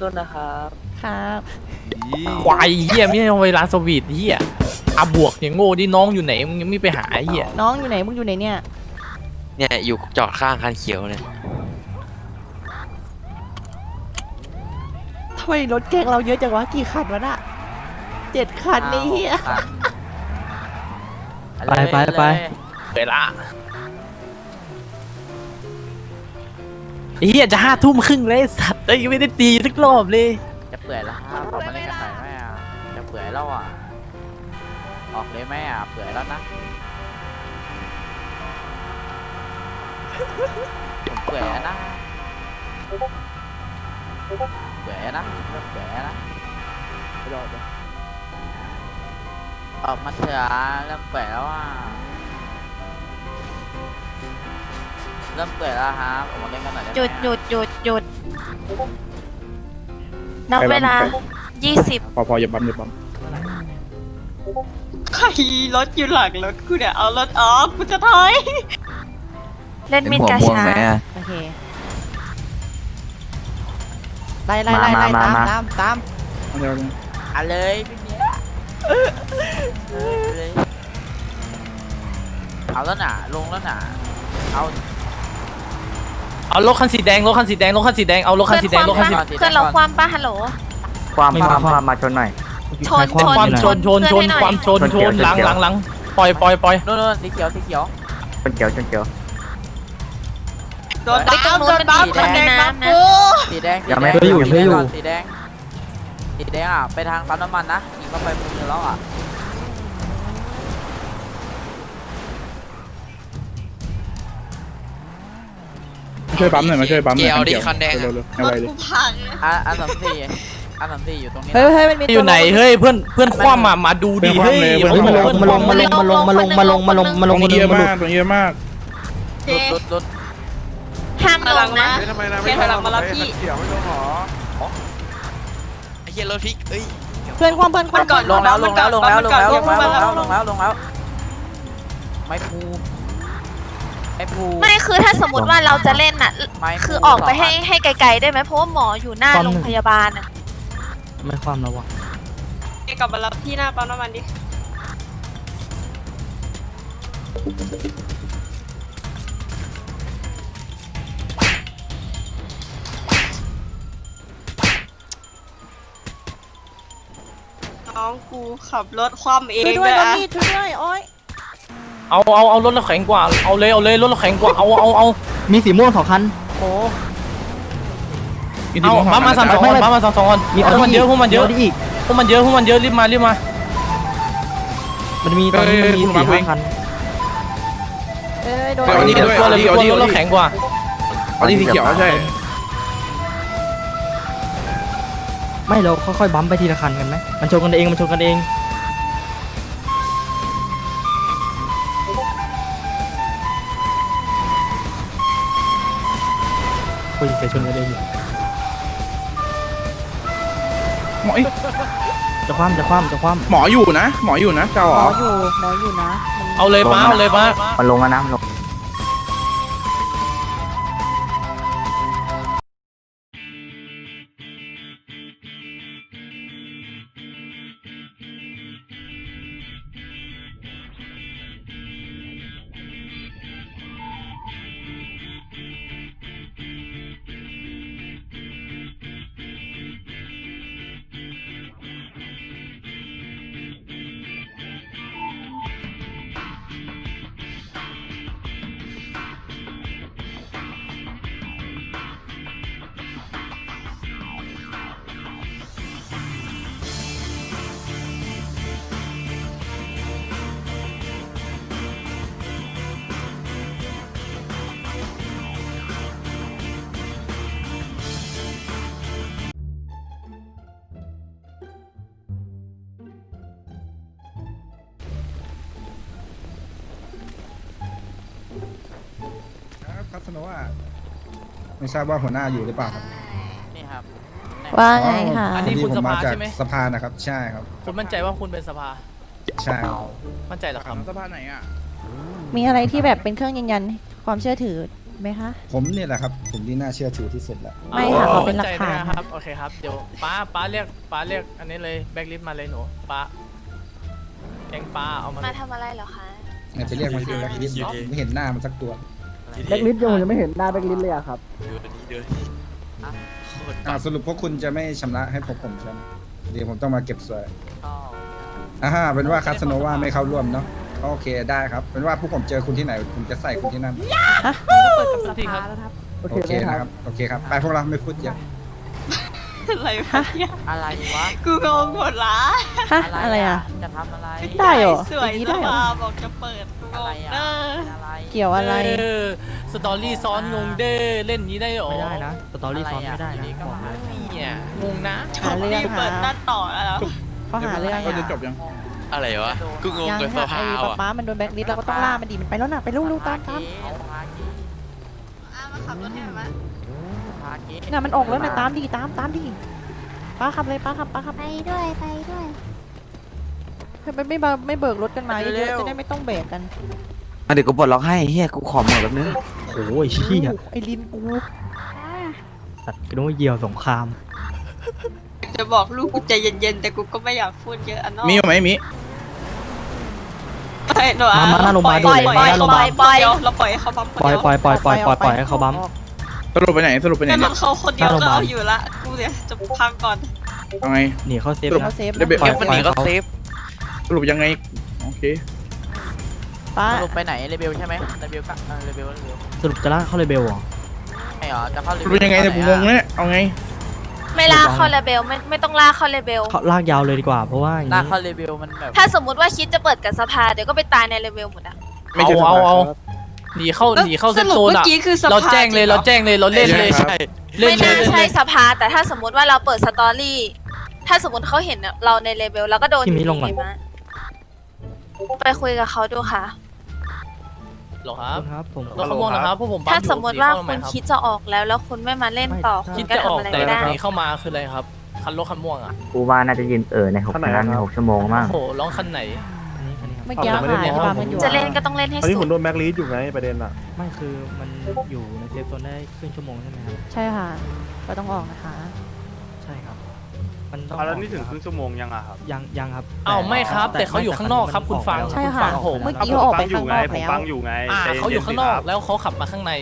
สู้ๆนะครับครับควายเหี้ยไม่ใช่เวลาสวีทเหี้ยอาบวกอย่างโง่ที่น้องอยู่ไหนมึงยังไม่ไปหาไอ้เหี้ยน้องอยู่ไหนมึงอยู่ไหนเนี่ย เนี่ยอยู่จอดข้างคันเขียวเนี่ยทำไมรถแกงเราเยอะจังวะกี่คันวะน่ะเจ็ดคันนี่เฮียไปไปไปเวลาไอ้เหี้ยจะห้าทุ่มครึ่งเลยไอ้สัตว์ เอ้ยยังไม่ได้ตีสักรอบเลย จะเปื่อยแล้วครับออกมาเล่นกันหน่อยไหมอะจะเปื่อยแล้วอะ ออกเลยไหมอะ เปื่อยแล้วนะ ผมเปื่อยแล้วนะ เปื่อยแล้วนะเริ่มเปื่อยแล้วนะออกมาเถอะเริ่มเปื่อยแล้วอะ เริ่มเปื่อยแล้วครับออกมาเล่นกันหน่อยได้ไหมหยุดหยุดหยุด หยุดนับเวลา 20 พอพออย่าบัมอย่าบัมใครรถอยู่หลังรถกูเนี่ยเอารถออกกูจะถอยเล่นมิดกาชา โอเค ไล่ไล่ไล่ไล่ตามตามตามเอาเดี๋ยวเอาเลยพี่เมียเอาเลยเอาแล้วน่ะลงแล้วน่ะเอา เอารถคันสีแดงรถคันสีแดงรถคันสีแดงเอารถคันเพื่อนสีแดคงวามรถคันสีปะเพื่อนเราความปะฮัลโหล ความไม่ความมาความมาชนหน่อยชนชนความชนชนชนเพื่อให้หน่อยความชนชนชเขียวนหลังชนเขียวหลังหลังปล่อยปล่อยปล่อยโน่นโน่นสีเขียวสีเขียวชนเขียวชนเขียวโดนตามโดนตามไปตรงนู้นมันมีแดงน้ำนะกูสีแดงสียังแดไม่งเพื่ออยู่สีเพื่แดองอยู่ก่อนสีแดงสีแดงอะไปทางปั๊มน้ำมันนะยิงเข้าไปมุมนึงแล้วอะ มาช่วยบัมหน่อยมาช่วยบัมหน่อยเกียวดิเกี่ยวคันแดง เร็อะวๆเอารถไว้ดิกูพังอะอะสามสี่อะสามสี่อยู่ตรงนี้เฮ้ยเฮ้ยมันมีอยู่ไหนเฮ้ยเพื่อนเพื่อนคว่ำมามาดูดิเฮ้ยเฮ้ยมาลงมาลงมาลงมาลงมาลงมาลงมาลงมาลงตรงนี้เยอะมากตรงนี้เยอะมากเจ๊รถรถห้ามลงนะทำไมนะเจ๊ถอยหลังมารับพี่เขียวไม่ลงหรอไอ้เหี้ยรถพลิกเอ้ยเพื่อนความเพื่อนความก่อนลงแล้วลงแล้วลงแล้วลงแล้วลงแล้วลงมาแล้วลงแล้วลงแล้วไม่พู ไม่พูไม่คือถ้าสมมติว่าเราจะเล่นน่ะ ไม่พูคือออกไปให้สงอันให้ไกลๆได้ไหมเพราะว่าหมออยู่หน้าโรงพยาบาลอะไม่ความแล้ววะกลับมารับที่หน้าปั๊มน้ำมันดิ น้องกูขับรถคว่ำเองช่วยด้วยนะรถมีดช่วยด้วยโอ๊ย เอาเอาเอารถเราแข็งกว่า เอาเลยเอาเลยรถเราแข็งกว่า เอาเอาเอามีสีม่วงสองคัน โอ้มีที่เอามองมามาสามสองคนมามาสามสองคนมีพวกมันเยอะพวกมันเยอะมีอีกพวกมันเยอะพวกมันเยอะรีบมารีบมา มันมีตอนนี้มันมีสี่ห้าคันเอ้ยโดนเอาดีด้วยตัวเอาเลยดีตัวเอาดีรถเอาเราดีแข็งกว่าเอาดีสีเขียวใช่ไม่เราค่อยๆบัมป์ไปทีละคันกันไหมมันชนกันเองมันชนกันเอง คุยจะชนกันเองอยู่หมอเอ้ยจะคว่ำจะคว่ำจะคว่ำหมออยู่นะ หมออยู่นะเจ้าหเหมรอออยู่หมออยู่นะมันเอาเลยป้าเอาเลยป้ามันลงแล้วนะมันลง ครับคัสโนว่าไม่ทราบว่าหัวหน้าอยู่หรือเปล่าครับนี่ครับ ว่าไงคะอันนี้คุณผสมภามาจากใช่ไหม สภานะครับ ใช่ครับ คุณมั่นใจว่าคุณเป็นสภา ใช่ครับมั่นใจเหรอครับ สภาไหนอะมีอะไรที่แบบเป็นเครื่องยืนยันความเชื่อถือไหมคะ ผมเนี่ยแหละครับ ผมที่น่าเชื่อถือที่สุดแล้ว ไม่ค่ะขอเป็นหลักฐาน มั่ใจนะครับ โอเคครับ เดี๋ยวป้าป้าเรียกป้าเรียกอันนี้เลยแบ็กลิสต์มาเลยหนูป้าแกงป้าเอามามาทำอะไรเหรอคะ อาจจะเรียกมันเป็นแบ็คลิสต์ผมไม่เห็นหน้ามันสักตัว แบ็คลิสต์ยังไม่เห็นหน้าแบ็คลิสต์เลยอะครับ เดี๋ยวนี้เดี๋ยวนี้โคตรอ่าปังสรุปพวกคุณจะไม่ชำระให้พวกผมใช่ไหมเดี๋ยวผมต้องมาเก็บสวยก็อ่าฮะเป็นว่าคาสโนวาไม่เข้าร่วมเนาะโอเคได้ครับ เป็นว่าพวกผมเจอคุณที่ไหนผมจะใส่คุณที่นั่น เปิดกับสภาแล้วครับ โอเคนะครับโอเคครับ ไปพวกเราไม่พูดเยอะ อะไรวะเนี่ยอะไรวะกูงงหมดละฮะอะไรอะ จะทำอะไร ได้เหรอสวยอย่างนี้สได้เหรอภาบอกจะเปิดกูง อะไรงอะเด้ออะไร เกี่ยวอะไรเออสตอรี่ซ้อนงงเด้อเล่นอย่างนี้ได้เหรอไม่ได้นะสตอรี่ซ้อนไม่ได้อะไรนะอะก็มาเนี่ยงงนะหาเรื่องนี่เปิดหาหน้าต่อแล้วเขาหาเรื่องก็จะจอะบยังอะไรวะกูงงยังกับสค่ะไอ้ภาป๊าอะ ป๊ามันโดนแบ็คลิสต์เราก็ต้องล่ามันดีมันไปแล้วน่ะไปเร็วๆตามตามพาเกอะมาขับรถให้หน่อยมั้ยพาเกน่ะมันออกแล้วน่ะตามดิตามตามดิป้าขับเลยป้าขับป้าขับไปด้วยไปด้วย ทำไมไม่มาไม่เบิกรถกันมาเยอะๆจะได้ไม่ต้องแบกกันอะเดี๋ยวกูปลดล็อกให้เฮียกูขอหมดแบบนึงโอ้ยเชี่ยไอ้ลินกูสัตว์กูนึกว่าเหยี่ยวสงคราม จะบอกลูกกูใจเย็นๆ แต่กูก็ไม่อยากพูดเยอะอะเนาะมีไหมมีเฮ้ยหนูอะมามาหน้าโรงพยาบาลปล่อยด่วนปล่อยเลยปล่อยหน้าโรงพยาบาล ปล่อยเดี๋ยวเราปล่อยให้เขาบัมคนปล่อยเดียวปล่อยปล่อยปล่อยปล่อยปล่อยให้เขาบัม สรุปไปไหนสรุปไปไหนแต่เนี่ยเขาคนเดียวหน้าโรงพก็ยาบาล เอาอยู่ละ กูเนี่ยจะพังก่อน เอาไง หนีเข้าเซฟเขานะเซฟเดี๋ยวเดี๋ยวเก็บมันหนีก็เซฟ สรุปยังไง โอเค ป้าสรุปไปไหนเรเบลใช่ไหมเรเบลก็เออเรเบลเรเบลสรุปจะลากเข้าเลยเบลเหรอไม่เหรอจะเข้าเรสเบลรุปยังไงเนี่ยผมงงเนี่ย เอาไง ไม่ลากเข้าเลเบลไม่ไม่ต้องลากเข้าเลเบล เขาลากยาวเลยดีกว่า เพราะว่าอย่างลากนี้เข้าเรเบลมันแบบถ้าสมมุติว่าคิดจะเปิดกับสภาเดี๋ยวก็ไปตายในเลเบลหมดอะไม่เอาใช่สเอาภาเอาครับหนีเข้าหนีเข้าเซสฟรุปโซนเมื่ออะกี้คือสภาเราแจ้งเลยจเราหอแจ้งเลยเราเล่นเลยใช่ เล่นไม่เลน่ายเล่นใช่เลยสภาแต่ถ้าสมมุติว่าเราเปิดสตอรี่ ถ้าสมมติเขาเห็นเราในเลเบลเราก็โดนพี่มิ้นลงก่อน ดีมะ ไปคุยกับเขาดูค่ะเหรอครับครับผม เราขโมยนะครับพวกผมปั๊ถ้าสมมติว่าหนีเข้คุไหณรับคิดจะออกแล้วแล้วคุณไม่มาเล่นต่อไม่คุคิณดก็จะอทำอกอะไรแต่ไม่ได้ หนีเข้ามาคืออะไรครับ คันรถคันม่วงอะกูว่าน่าจะยืนเออในหกนานในหกชั่วโมงมากโอ้โหร้องคันไหนอันนี้อันนี้ครับเมื่อกี้หายตามกันอยู่จะเล่นก็ต้องเล่นให้ตอนนี้สุผดมโดนแบ็คลีดอยู่ไงประเด็นอะไม่คือมันอยู่ในเซฟโซนได้ครึ่งชั่วโมงใช่ไหมครับ ใช่ค่ะ ก็ต้องออกนะคะ ใช่ครับ มันต้องแล้วนี่ถึงออกครึ่งชั่วโมงยังอะครับ ยังยังครับอ้าวไม่ครับแต่เขาอยู่ข้างนอกครับคุณฟัง ใช่คุณค่ะฟังผมเมื่อครับกี้เขาออกไปผมฟัข้างงอยู่นไงอกแล้วผมฟังอยู่ไงอ่าใจย็เขาอยู่ข้างนอกสิครับแล้วเขาขับมาข้างใน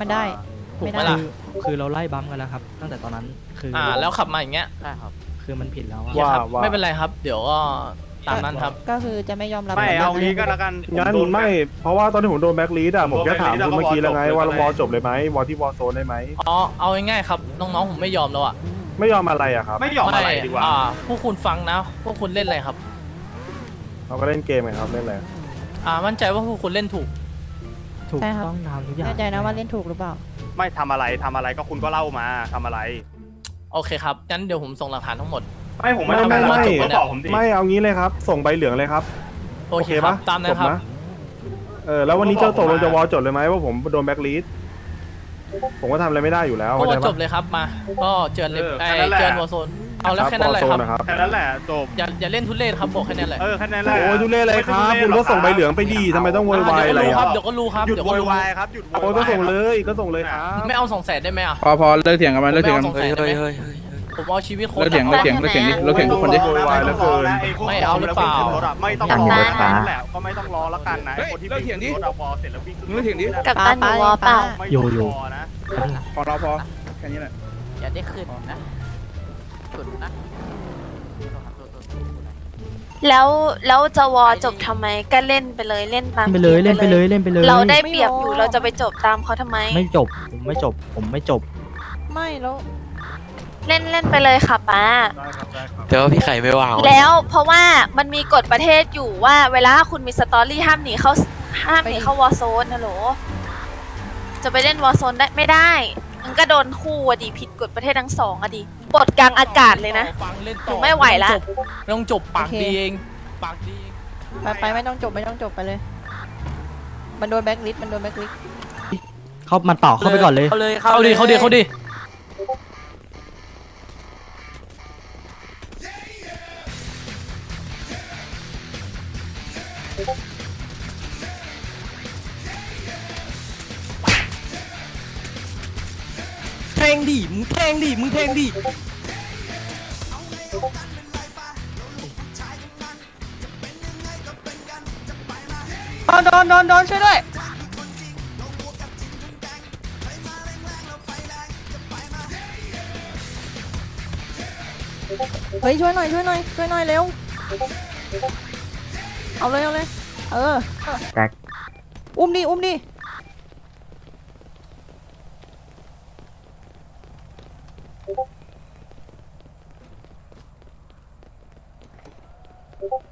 มันได้ ถูกไม่ไหมได้ล่ะ คือคือเราไล่บัมกันแล้วครับ ตั้งแต่ตอนนั้นคือออ่า แล้วขับมาอย่างเงี้ยใช่ครับ คือมันผิดแล้วอะโอเคครับว่า ไม่เป็นไรครับ เดี๋ยวก็ตามนั้นครับ ก็คือจะไม่ยอมรับไม่แบบเอางี้ก็แล้วกันงั้นไม่ เพราะว่าตอนที่ผมโดนแบ็คลีดอะ ผมแค่ถามคุณเมื่อกี้แล้วไงว่าวอลจบเลยไหมวอลที่วอลโซนได้ไหม อ๋อ เอาง่ายๆครับ น้องๆ ผมไม่ยอมแล้วอะ ไม่ยอมอะไรอะครับ ไม่ยอมอะไรดีกว่า อ่าพวกคุณฟังนะ พวกคุณเล่นอะไรครับ เราก็เล่นเกมไงครับเล่นอะไรอ่า มั่นใจว่าพวกคุณเล่นถูก ถูกใช่ครับ ต้องทำทุกอย่างแน่ใจนะว่าเล่นถูกหรือเปล่า ไม่ทำอะไรทำอะไรก็คุณก็เล่ามาทำอะไร โอเคครับ งั้นเดี๋ยวผมส่งหลักฐานทั้งหมด ไม่ผมไม่ทำอะไรไม่ไม่บอกผมดิไม่เอางี้เลยครับ ส่งใบเหลืองเลยครับโอเคครับ ตามนั้นครับจเออแล้ววันนี้เจ้าตกลงจะวอลจดเลยไหมว่าผมโดนแบ็คลีด ผมก็ทำอะไรไม่ได้อยู่แล้วโอ้เข้าใจจปะบเลยครับมา ก็เจอเลยเออไอ้แค่นั้นแหละ เจอวอร์โซนเอาแล้วแค่นั้นเลยครับแค่นั้นแหละจบอย่าอย่าเล่นทุเรศครับบอกแค่นั้นแหละเออแค่นั้นแหละโอ้ยดูเล่เลยครับ คุณก็ส่งใบเหลืองไปดีทำไมต้องโวยวายอะไรเดี๋ยวก็รู้คอะรับเดี๋ยวก็รู้ครับหยุดเดี๋ยวโวก็ยรู้วายครับหยุดโอ้ก็ส่งเลยก็ส่งเลยครับ ไม่เอาสองแสนได้ไหมอะพอพอเลิกเถียงกันมาเลิกเถียงกันผมไม่เอาสองแสนได้ไหมเฮ้ยเฮ้ยเฮ้ย ผมเอาชีวิตคนเลิกเถียงเลิกเถียงเลิกเถียงดิเลิกเถียงทุกคนดิโวยวายแล้วเกินไม่เอาหรือเปล่า ไม่ต้องอยากรมีอรถฟ้าแหละก็ไม่ต้องรอแล้วกันนะเฮ้ยคนที่เลิกเถียงดิรถเอาบอลเสร็จแล้ววิ่งขึ้นเลิกเถียงดิ กับตันอยู่วอเปล่าไม่อยู่อยู่รอนะพอเราพอแค่นี้แหละอย่าได้ขึ้นนะสุดนะแล้วแล้วจะวอจบทำไมก็เล่นไปเลยเล่นตามเล่นไปเลยเล่นไปเลยเล่นไปเลย เราได้เปรียบอยู่เราจะไปจบตามเขาทำไม ไม่จบผมไม่จบผมไม่จบ ไม่แล้ว เล่นเล่นไปเลยค่ะป้า ได้ครับได้ครับแต่ว่าพี่ไข่ไม่ว่างแล้วเพราะว่ามันมีกฎประเทศอยู่ว่าเวลาคุณมีสตอรี่ห้ามหนีเข้าห้ามหนีเข้าวอร์โซนนะโหลจะไปเล่นวอร์โซนได้ไม่ได้มันก็โดนคู่อะดิผิดกฎประเทศทั้งสองอะดิบทกลางอากาศเลยนะ ฟังเล่นหต่นูอไม่ไหวละไม่ต้องจบปากดีเองปากดีเองไปไปไม่ต้องจบไม่ต้องจบไปเลย มันโดนแบ็คลิสต์มันโดนแบ็คลิสต์เข้ามันเป่าเข้าไปก่อนเลย เขาเลยเขาดีเขาดีเขาดี งดิมึงแทงดิโดนโดนโดนช่วยด้วยเฮ้ยช่วยหน่อยช่วยหน่อยช่วยหน่อยเร็ว เอาเลยเอาเลย เออแจ็คอุ้มดิอุ้มดิ Thank you.